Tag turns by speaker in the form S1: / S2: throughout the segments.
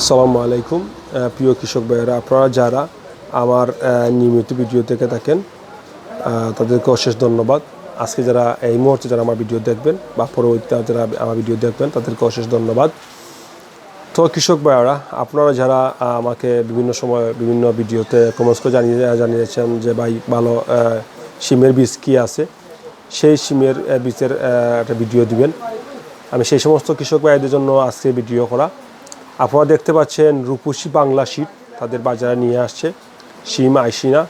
S1: আসসালামু আলাইকুম প্রিয় কৃষক ভাইয়েরা, আপনারা যারা আমার নিয়মিত ভিডিও দেখে থাকেন তাদেরকে অশেষ ধন্যবাদ। আজকে যারা এই মুহূর্তে যারা আমার ভিডিও দেখবেন বা পরবর্তীতে যারা আমার ভিডিও দেখবেন, তাদেরকে অশেষ ধন্যবাদ। তো কৃষক ভাইয়েরা, আপনারা যারা আমাকে বিভিন্ন সময় বিভিন্ন ভিডিওতে কমেন্টস জানিয়ে, জানিয়েছেন যে, ভাই, ভালো সিমের বীজ কী আছে? সেই সিমের বীজের একটা ভিডিও দিবেন। আমি সেই সমস্ত কৃষক ভাইদের জন্য আজকে ভিডিও করা। আপনারা দেখতে পাচ্ছেন রূপসী বাংলা শীত তাদের বাজারে নিয়ে আসছে শিম আইসিনা।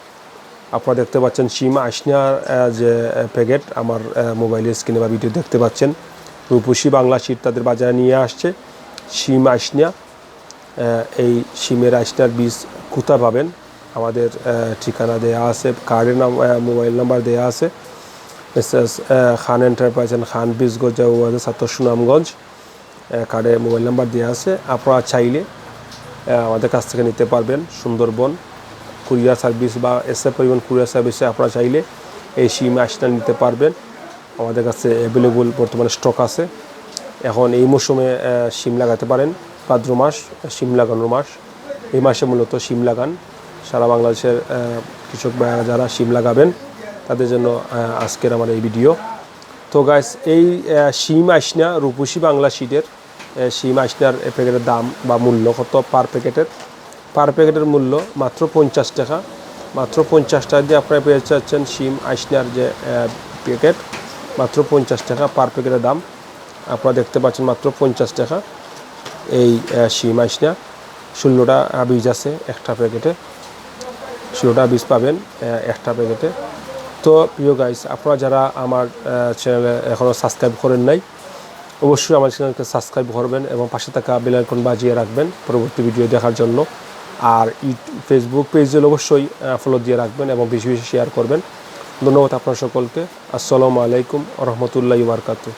S1: আপনারা দেখতে পাচ্ছেন শিম আইসিনার যে প্যাকেট আমার মোবাইলের স্ক্রিনে বা ভিডিও দেখতে পাচ্ছেন। রূপসী বাংলা শীত তাদের বাজারে নিয়ে আসছে শিম আইসিনা। এই শিমের আইসনার বীজ কোথা পাবেন? আমাদের ঠিকানা দেয়া আছে, কার্ডের নাম মোবাইল নাম্বার দেয়া আছে। মিসেস খান এন্টারপ্রাইজ খান বীজগঞ্জ ছাত্র সুনামগঞ্জ। কার্ডে মোবাইল নাম্বার দেওয়া আছে। আপনারা চাইলে আমাদের কাছ থেকে নিতে পারবেন সুন্দরবন কুরিয়ার সার্ভিস বা এসএ পরিবহন কুরিয়ার সার্ভিসে আপনারা চাইলে এই সিম আসটা নিতে পারবেন। আমাদের কাছে অ্যাভেলেবল বর্তমানে স্টক আছে। এখন এই মৌসুমে সিম লাগাতে পারেন। ভাদ্র মাস সিম লাগানোর মাস। এই মাসে মূলত সিম লাগান। সারা বাংলাদেশের কৃষক যারা সিম লাগাবেন তাদের জন্য আজকের আমার এই ভিডিও তো গাইস এই আহ, শিম আইসনা রূপসী বাংলা আহ, শিম আইসনার প্যাকেটের দাম বা মূল্য কত পার প্যাকেটের পার প্যাকেটের মূল্য মাত্র পঞ্চাশ টাকা। মাত্র পঞ্চাশ টাকা দিয়ে আপনারা পেয়ে যাচ্ছেন শিম আইসনার যে প্যাকেট মাত্র পঞ্চাশ টাকা পার প্যাকেটের দাম। আপনারা দেখতে পাচ্ছেন মাত্র পঞ্চাশ টাকা এই শিম আইসনা ষোলোটা বীজ আছে একটা প্যাকেটে ষোলোটা বীজ পাবেন একটা প্যাকেটে তো প্রিয় গাইস আপনারা যারা আমার চ্যানেলে এখনও সাবস্ক্রাইব করেন নাই অবশ্যই আমার চ্যানেলকে সাবস্ক্রাইব করবেন এবং পাশে থাকা বেলাইকন বাজিয়ে রাখবেন পরবর্তী ভিডিও দেখার জন্য। আর ইউটিউব ফেসবুক পেজে অবশ্যই ফলো দিয়ে রাখবেন এবং বেশি বেশি শেয়ার করবেন। ধন্যবাদ আপনার সকলকে। আসসালামু আলাইকুম রহমতুল্লাহ বারকাতু